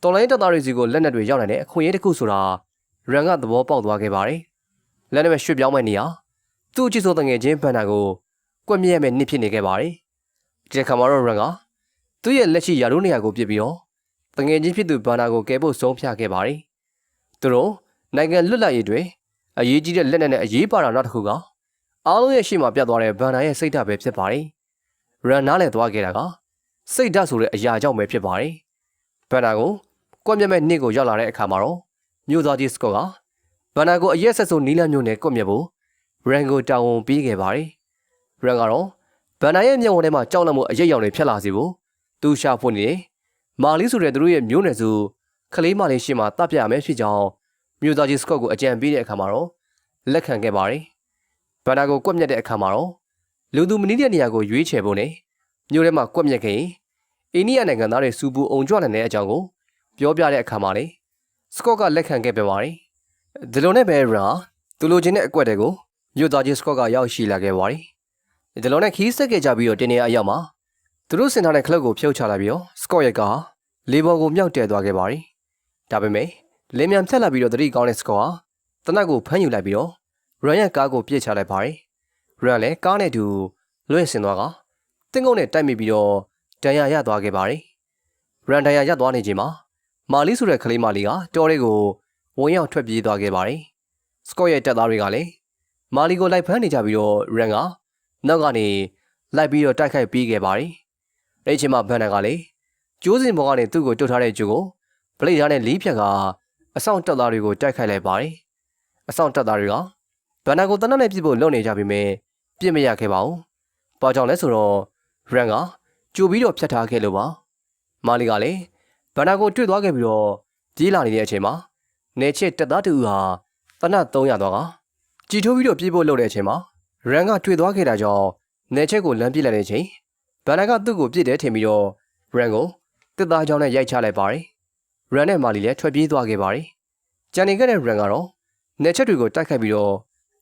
တော်လိုင်းတပ်သားတွေစီကိုလက်နက်တွေရောက်နိုင်တဲ့အခွင့်အရေးတစ်ခုဆိုတာရန်ကသဘောပေါက်သွားခဲ့ပါတယ်။လက်နက်ပဲရွှေ့ပြောင်းမဲ့နေရာသူ့အချစ်ဆုံးတငယ်ချင်းဘန်နာကိုကွက်မြက်မဲ့နှစ်ဖြစ်နေခဲ့ပါတယ်။ဒီခါမှာတော့ရန်က သူ့ရဲ့လက်ရှိယာရုနေရာကိုပြစ်ပြီးတော့တငယ်ချင်းဖြစ်သူဘန်နာကိုကဲဖို့ဆုံးဖြတ်ခဲ့ပါတယ်။သူတို့နိုင်ငံလွတ်လပ်ရေးတွေအရေးကြီးတဲ့လက်နက်နဲ့အရေးပါတာနောက်တစ်ခုကအားလုံးရဲ့ရှေ့မှာပြတ်သွားတဲ့ဘန်နာရဲ့စိတ်ဓာတ်ပဲဖြစ်ပါတယ်။ရန်နားလည်းသွားခဲ့တာကစိတ်ဓာတ်ဆိုတဲ့အရာကြောင့်ပဲဖြစ်ပါတယ်။ဘန်နာကိုကွက်မြက်မဲ့နှစ်ကိုရောက်လာတဲ့အခါမှာတော့မြို့သားကြီးစကော့ကဘန်နာကိုအရက်ဆက်ဆိုနီးလန်းမျိုးနဲ့ကွက်မြက်ဖို့ရန်ကိုတာဝန်ပေးခဲ့ပါတယ်။ရန်ကတော့ဗန်နာရဲ့မျက်ဝန်းထဲမှာကြောက်လန့်မှုအရေးရောင်တွေဖြစ်လာစီဖို့ သူရှာဖွေနေတယ်။မာလီဆိုတဲ့သူတို့ရဲ့မျိုးနွယ်စုခလေးမလေးရှေ့မှာတပ်ပြရမယ်ဖြစ်ကြောင်းမြို့သားကြီးစကော့ကိုအကြံပေးတဲ့အခါမှာတော့လက်ခံခဲ့ပါတယ်။ဗန်နာကိုကွက်မြက်တဲ့အခါမှာတော့လူသူမနီးတဲ့နေရာကိုရွေးချယ်ဖို့နဲ့မြို့ထဲမှာကွက်မြက်ခင်အိန္ဒိယနိုင်ငံသားတွေစူပူအောင်ကြွနိုင်တဲ့အကြောင်းကိုပြောပြတဲ့အခါမှာလေစကော့ကလက်ခံခဲ့ပြန်ပါတယ်။ဒီလိုနဲ့ပဲရာသူလိုချင်တဲ့အကွက်တွေကိုမြို့သားကြီးစကော့ကရောက်ရှိလာခဲ့ပါတယ်။ဒီလိုနဲ့ခီးဆက်ခဲ့ကြပြီးတော့တင်းနေအရောက်မှာ သူတို့ဆင်ထားတဲ့ခလုတ်ကိုဖြုတ်ချလိုက်ပြီးတော့စကော့ရဲ့ကလေဘော်ကိုမြောက်တဲသွားခဲ့ပါတယ်။ဒါပေမဲ့လင်းမြန်ဖြတ်လာပြီးတော့တတိကောင်းတဲ့စကော့ဟာတနက်ကိုဖမ်းယူလိုက်ပြီးတော့ရန်ရဲ့ကားကိုပြစ်ချလိုက်ပါတယ်။ရန်လည်းကားနဲ့တူလွင့်ဆင်သွားကတင်းကုန်းနဲ့တိုက်မိပြီးတော့ဒဏ်ရာရသွားခဲ့ပါတယ်။ရန်ဒဏ်ရာရသွားနေချိန်မှာမာလီဆိုတဲ့ကလေးမလေးကတောထဲကိုဝင်ရောက်ထွက်ပြေးသွားခဲ့ပါတယ်။စကော့ရဲ့တပ်သားတွေကလည်းမာလီကိုလိုက်ဖမ်းနေကြပြီးတော့ရန်ကနောက်ကနေလိုက်ပြီးတော့တိုက်ခိုက်ပြီးခဲ့ပါတယ်။ အဲ့ဒီချိန်မှာဘန်နန်ကလည်းကျိုးစင်ဘောကနေသူ့ကိုတုတ်ထားတဲ့ကျိုးကိုပလိတ်ထားတဲ့လီးဖြတ်ကအဆောင်တပ်သားတွေကိုတိုက်ခိုက်လိုက်ပါတယ်။အဆောင်တပ်သားတွေကဘန်နန်ကိုတနက်နဲ့ပြစ်ဖို့လုပ်နေကြပြီးမြဲပြစ်မရခဲ့ပါဘူး။ဘာကြောင့်လဲဆိုတော့ရန်ကကြိုပြီးတော့ဖြတ်ထားခဲ့လို့ပါ။မာလီကလည်းဘန်နန်ကိုတွေ့သွားခဲ့ပြီးတော့ပြေးလာနေတဲ့အချိန်မှာနေချစ်တပ်သားတူဟာတနတ်300သွားကကြည်ထိုးပြီးတော့ပြေးဖို့လုပ်တဲ့အချိန်မှာရန်ကတွေ့သွားခဲ့တာကြောင့်နေချက်ကိုလမ်းပြစ်လိုက်တဲ့အချိန် ဘန်နာကသူ့ကိုပြစ်တယ်ထင်ပြီးတော့ရန်ကိုတစ်သားကြောင်နဲ့ရိုက်ချလိုက်ပါတယ်ရန်နဲ့မာလီလည်းထွက်ပြေးသွားခဲ့ပါတယ်ကြံနေခဲ့တဲ့ရန်ကတော့နေချက်တွေကိုတိုက်ခိုက်ပြီးတော့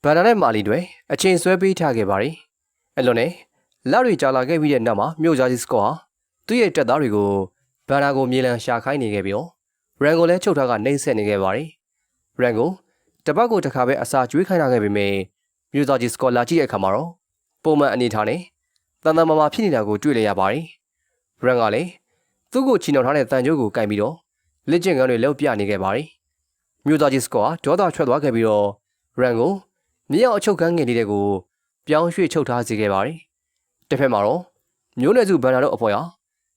ဘန်နာနဲ့မာလီတွေအချိန်ဆွဲပေးထားခဲ့ပါတယ်အဲ့လိုနဲ့လက်တွေကြာလာခဲ့ပြီးတဲ့နောက်မှာမြို့သားကြီးစကော့ဟာသူ့ရဲ့တပ်သားတွေကိုဘန်နာကိုမြေလံရှာခိုင်းနေခဲ့ပြီးတော့ရန်ကိုလည်းချုပ်ထားကနှိမ့်ဆက်နေခဲ့ပါတယ်ရန်ကိုတပတ်ကိုတစ်ခါပဲအစာကျွေးခိုင်းလာခဲ့ပေမဲ့မြို့သားကြီးစကော့လာကြည့်တဲ့အခါမှာတော့ပုံမှန်အနေထားနဲ့ တန်တန်မာမာဖြစ်နေတာကိုတွေ့လရပါတယ်။ရန်ကလည်းသူ့ကိုချီနှောင်ထားတဲ့တန်ကြိုးကိုကင်ပြီးတော့လက်ကျင့်ကန်းတွေလှုပ်ပြနေခဲ့ပါတယ်။မြို့သားကြီးစကော့ကဒေါသထွက်သွားခဲ့ပြီးတော့ရန်ကိုမြေအောင်အချုပ်ကန်းငယ်လေးတွေကိုပြောင်းရွှေ့ချုပ်ထားစေခဲ့ပါတယ်။တစ်ဖက်မှာတော့မျိုးနယ်စုဘန်နာတို့အဖွဲ့ဟာ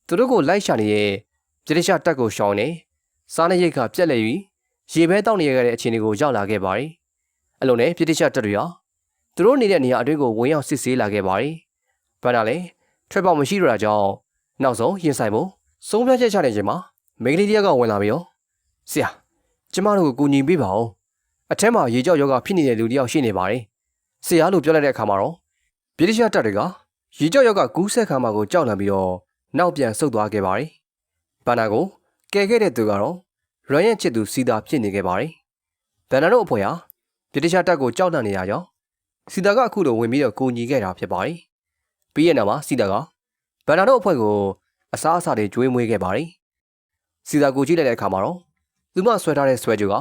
သူတို့ကိုလိုက်ရှာနေတဲ့ပြတိရှတက်ကိုရှောင်းနေစားနေရိတ်ကပြက်လက်ပြီးရေဘဲတောက်နေရတဲ့အခြေအနေကိုရောက်လာခဲ့ပါတယ်။အလုံးနဲ့ပြတိရှတက်တွေဟာသူတို့နေတဲ့နေရာအတွင်းကိုဝင်ရောက်စစ်ဆေးလာခဲ့ပါတယ်။ ဘန်နာလည်းထွက်ပေါက်မရှိတော့တာကြောင့်နောက်ဆုံးရင်ဆိုင်ဖို့ဆုံးဖြတ်ချက်ချနေချိန်မှာမိန်းကလေးတယောက်ကဝင်လာပြီးတော့ဆရာကျမတို့ကိုကူညီပေးပါဦး။အထက်မှာရေကြောက်ယောဂဖြစ်နေတဲ့လူတယောက်ရှိနေပါတယ်။ဆရာလို့ပြောလိုက်တဲ့အခါမှာတော့ဗြိတိရှတပ်တွေကရေကြောက်ယောဂကူးဆက်ခါမှာကိုကြောက်လန့်ပြီးတော့နောက်ပြန်ဆုတ်သွားခဲ့ပါတယ်။ဘန်နာကိုကယ်ခဲ့တဲ့သူကတော့ရန်ရဲ့ချစ်သူစီတာဖြစ်နေခဲ့ပါတယ်။ဘန်နာတို့အဖွဲဟာဗြိတိရှတပ်ကိုကြောက်လန့်နေရကြောင်းစီတာကအခုလိုဝင်ပြီးတော့ကိုညီခဲ့တာဖြစ်ပါတယ်။ ပြီးရနောက်မှာစီတာကဘန်နာတို့အဖွဲ့ကိုအစားအစာတွေကျွေးမွေးခဲ့ပါတယ်စီတာကိုကြည့်လိုက်တဲ့အခါမှာတော့သူမဆွဲထားတဲ့ဆွဲကြိုက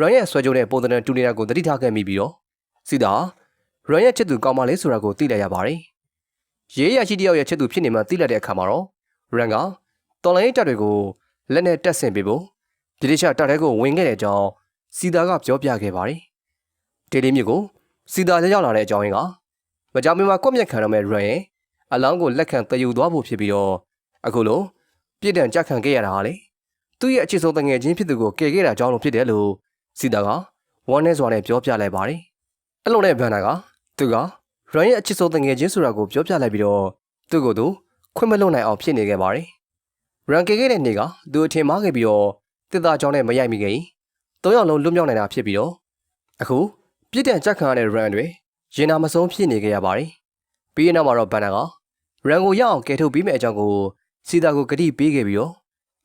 ရန်ရဲ့ဆွဲကြိုနဲ့ပုံသဏ္ဍာန်တူနေတာကိုသတိထားခဲ့မိပြီးတော့စီတာရန်ရဲ့ချစ်သူကောင်းမလေးဆိုတာကိုသိလိုက်ရပါတယ်ရေးရရှိတယောက်ရဲ့ချစ်သူဖြစ်နေမှသိလိုက်တဲ့အခါမှာတော့ရန်ကတော်လိုင်းတပ်တွေကိုလက်နဲ့တက်ဆင်ပေးဖို့ဗြိတိရှတပ်ထဲကိုဝင်ခဲ့တဲ့အကြောင်းစီတာကပြောပြခဲ့ပါတယ်ဒေလီမြို့ကိုစီတာရောက်လာတဲ့အကြောင်းရင်းက မကြောင်မီမှာကွက်မြက်ခံရမယ့်ရန်ရဲ့အလောင်းကိုလက်ခံတည်ယူသွားဖို့ဖြစ်ပြီးတော့အခုလိုပြည့်တံကြက်ခံခဲ့ရတာဟာလေသူ့ရဲ့အခြေဆုံးတငယ်ချင်းဖြစ်သူကိုကယ်ခဲ့တာကြောင့်လို့ဖြစ်တယ်လို့စီတာကဝမ်းနဲ့စွာနဲ့ပြောပြလိုက်ပါတယ်အဲ့လိုနဲ့ဘန်နာကသူကရန်ရဲ့အခြေဆုံးတငယ်ချင်းဆိုတာကိုပြောပြလိုက်ပြီးတော့သူ့ကိုယ်သူခွင့်မလွတ်နိုင်အောင်ဖြစ်နေခဲ့ပါတယ်ရန်ကယ်ခဲ့တဲ့နေ့ကသူအထင်မှားခဲ့ပြီးတော့တစ်သားကြောင်းနဲ့မရိုက်မိခဲ့ရင်သုံးယောက်လုံးလွတ်မြောက်နိုင်တာဖြစ်ပြီးတော့အခုပြည့်တံကြက်ခံရတဲ့ရန်တွေ ရင်နာမဆုံးဖြစ်နေခဲ့ရပါတယ်ပြီးရင်နောက်မှာတော့ဘန်နာကရန်ကိုရအောင်ကယ်ထုတ်ပေးမယ့်အကြောင်းကိုစီတာကိုဂတိပေးခဲ့ပြီးတော့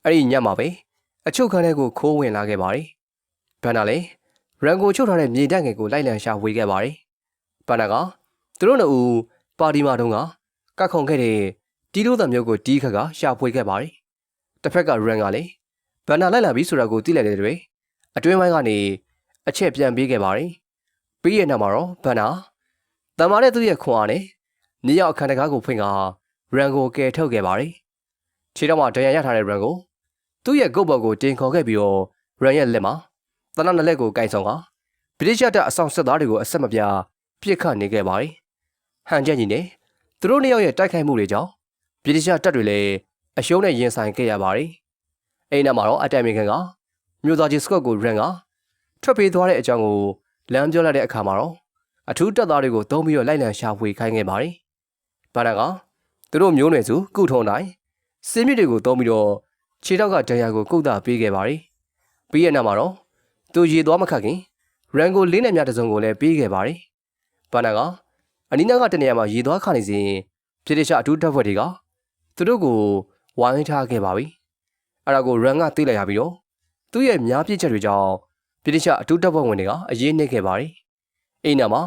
အဲ့ဒီညမှာပဲအချုပ်ခန်းထဲကိုခိုးဝင်လာခဲ့ပါတယ်။ဘန်နာလည်းရန်ကိုချုပ်ထားတဲ့မြေတန့်ငယ်ကိုလိုက်လံရှာဝေခဲ့ပါတယ်။ဘန်နာကသူတို့နှစ်ဦးပါတီမာတုန်းကကတ်ခုံခဲ့တဲ့တီးလို့တဲ့မျိုးကိုတီးခတ်ကရှာဖွေခဲ့ပါတယ်။တစ်ဖက်ကရန်ကလည်းဘန်နာလိုက်လာပြီဆိုတာကိုသိလိုက်တဲ့တွေအတွင်းပိုင်းကနေအချက်ပြန်ပေးခဲ့ပါတယ်။ပြီးရနောက်မှာတော့ဘန်နာ တမ္မာတဲ့သူ့ရဲ့ခွန်အားနဲ့မြေရောက်အခန်းတကားကိုဖွင့်ကရန်ကိုကယ်ထုတ်ခဲ့ပါတယ်။ခြေတော့မှဒဏ်ရာရထားတဲ့ရန်ကိုသူ့ရဲ့ဂုတ်ဘော်ကိုတင်ခေါ်ခဲ့ပြီးတော့ရန်ရဲ့လက်မှာတနက်နှစ်လက်ကိုကင်ဆောင်ကဗြိတိရှတပ်အဆောင်စစ်သားတွေကိုအဆက်မပြပြစ်ခတ်နေခဲ့ပါတယ်။ဟန်ချက်ကြီးနဲ့သူတို့နှစ်ယောက်ရဲ့တိုက်ခိုက်မှုတွေကြောင့်ဗြိတိရှတပ်တွေလည်းအရှုံးနဲ့ရင်ဆိုင်ခဲ့ရပါတယ်။အဲ့နောက်မှာတော့အတမ်မီကန်ကမြို့သားကြီးစကော့ကိုရန်ကထွက်ပြေးသွားတဲ့အကြောင်းကိုလမ်းပြောလိုက်တဲ့အခါမှာတော့ အထူးတပ်သားတွေကိုတုံးပြီးတော့လိုက်လံရှာဖွေခိုင်းခဲ့ပါတယ်။ဘာသာကသူတို့မျိုးနွယ်စုကုထုံတိုင်းစင်းမြစ်တွေကိုတုံးပြီးတော့ခြေထောက်ကဒဏ်ရာကိုကုတ်တာပေးခဲ့ပါတယ်။ပြီးရနောက်မှာတော့သူရေသွားမခတ်ခင်ရန်ကိုလင်းနဲ့မြတစုံကိုလည်းပေးခဲ့ပါတယ်။ဘာနာကအနီးနားကတနေရာမှာရေသွားခနေစဉ်ပြည်တခြားအထူးတပ်ဖွဲ့တွေကသူတို့ကိုဝိုင်းထားခဲ့ပါပြီ။အဲ့ဒါကိုရန်ကသိလိုက်ရပြီးတော့သူ့ရဲ့များပြစ်ချက်တွေကြောင့်ပြည်တခြားအထူးတပ်ဖွဲ့ဝင်တွေကအရေးနှိမ့်ခဲ့ပါတယ်။အိမ်နာမှာ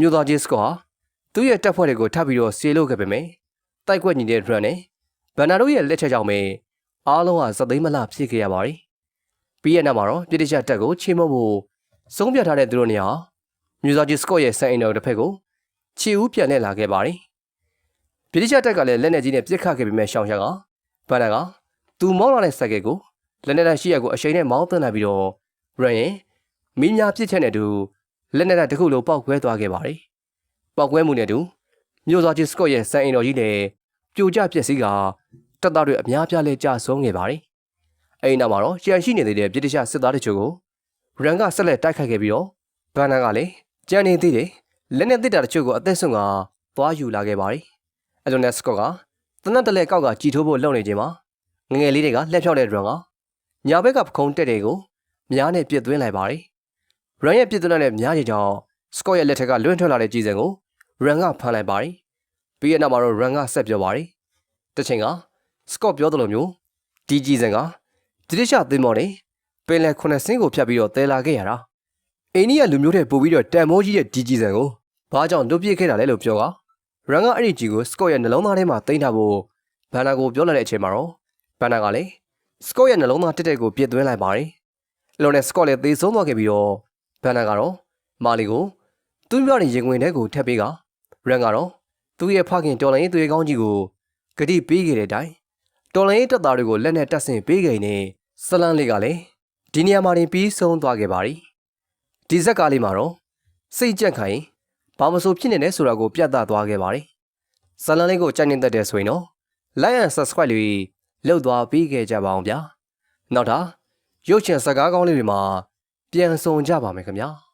မြို့သားကြီးစကောဟာသူ့ရဲ့တပ်ဖွဲ့တွေကိုထပ်ပြီးတော့ဆေးလုပ်ခဲ့ပေမယ့်တိုက်ကွက်ညီတဲ့ရန်နဲ့ဘန်နာတို့ရဲ့လက်ချက်ကြောင့်ပဲအားလုံးဟာစသိမ်းမလှဖြစ်ခဲ့ရပါတယ်။ပြီးရနောက်မှာတော့ပြည်တခြားတက်ကိုချိန်မဖို့ဆုံးဖြတ်ထားတဲ့သူတို့နေရာမြူဇာဂျီစကော့ရဲ့ဆန်အင်တော်တစ်ဖက်ကိုခြေဦးပြန်လှည့်လာခဲ့ပါတယ်။ပြည်တခြားတက်ကလည်းလက်နေကြီးနဲ့ပြစ်ခတ်ခဲ့ပေမဲ့ရှောင်းရှာကဘန်နာကသူမောင်းလာတဲ့ဆက်ကယ်ကိုလက်နေတရှိရကိုအရှိန်နဲ့မောင်းသွင်းလိုက်ပြီးတော့ရန်ရင်မင်းများပြစ်ချက်နဲ့တူ လက်နေတတစ်ခုလုံးပောက်ခွဲသွားခဲ့ပါတယ်။ပောက်ခွဲမှုနဲ့တူမြို့သားကြီးစကော့ရဲ့ဆန်အင်တော်ကြီးနဲ့ပြိုကျပျက်စီးကတပ်သားတွေအများပြားလဲကြာဆုံးခဲ့ပါတယ်။အဲဒီနောက်မှာတော့ကြံရှိနေသေးတဲ့ပြည်တခြားစစ်သားတချို့ကိုရန်ကဆက်လက်တိုက်ခိုက်ခဲ့ပြီးတော့ဘန်နာကလည်းကြံနေသေးတယ်လက်နဲ့တစ်တာတချို့ကိုအသက်ဆုံးကသွားယူလာခဲ့ပါတယ်။အလွန်နဲ့စကော့ကတနတ်တလဲကောက်ကကြည်ထိုးဖို့လုပ်နေခြင်းမှာငငယ်လေးတွေကလက်ဖြောက်တဲ့ရန်ကညာဘက်ကပခုံးတက်တွေကိုများနဲ့ပြစ်သွင်းလိုက်ပါတယ်။ ရန်ရဲ့ပြစ်သွင်းတဲ့များကြီးကြောင့်စကော့ရဲ့လက်ထက်ကလွင့်ထွက်လာတဲ့ကြီးစံကိုရန်ကဖမ်းလိုက်ပါတယ်။ပြီးရနောက်မှာတော့ရန်ကဆက်ပြောပါတယ်။တစ်ချိန်ကစကော့ပြောသလိုမျိုးဒီကြီးစံကတိတိကျသင်းမော်နေပင်လယ်ခုနှစ်စင်းကိုဖြတ်ပြီးတော့တဲလာခဲ့ရတာအိန္ဒိယလူမျိုးတွေပို့ပြီးတော့တန်မိုးကြီးတဲ့ဒီကြီးစံကိုဘာကြောင့်လွတ်ပြစ်ခဲ့တာလဲလို့ပြောကရန်ကအဲ့ဒီကြီးကိုစကော့ရဲ့နှလုံးသားထဲမှာတင်ထားဖို့ဘန်နာကိုပြောလာတဲ့အချိန်မှာတော့ဘန်နာကလည်းစကော့ရဲ့နှလုံးသားတက်တက်ကိုပြစ်သွင်းလိုက်ပါတယ်အလုံးနဲ့စကော့လည်းသေဆုံးသွားခဲ့ပြီးတော့ ဘန်နာကတော့မာလီကိုသူ့ပြောတဲ့ရင်ဝင်ထဲကိုထပ်ပေးကရန်ကတော့သူ့ရဲ့ဖခင်တော်လိုင်းသွေးကောင်းကြီးကိုဂတိပေးခဲ့တဲ့အတိုင်းတော်လိုင်းတပ်သားတွေကိုလက်နဲ့တပ်ဆင်ပေးခဲ့နေဆလန်းလေးကလည်းဒီနေရာမှာတင်ပြီးဆုံးသွားခဲ့ပါပြီဒီဇက်ကားလေးမှာတော့စိတ်ကြက်ခိုင်ဘာမဆိုဖြစ်နေလဲဆိုတာကိုပြသသွားခဲ့ပါတယ်ဆလန်းလေးကိုကြိုက်နေတတ်တယ်ဆိုရင်တော့ like and subscribe လေးလုပ်သွားပြီးခဲ့ကြပါအောင်ဗျာနောက်တာရုပ်ရှင်စကားကောင်းလေးတွေမှာ ပြန်ဆောင်ကြပါမယ်ခင်ဗျာ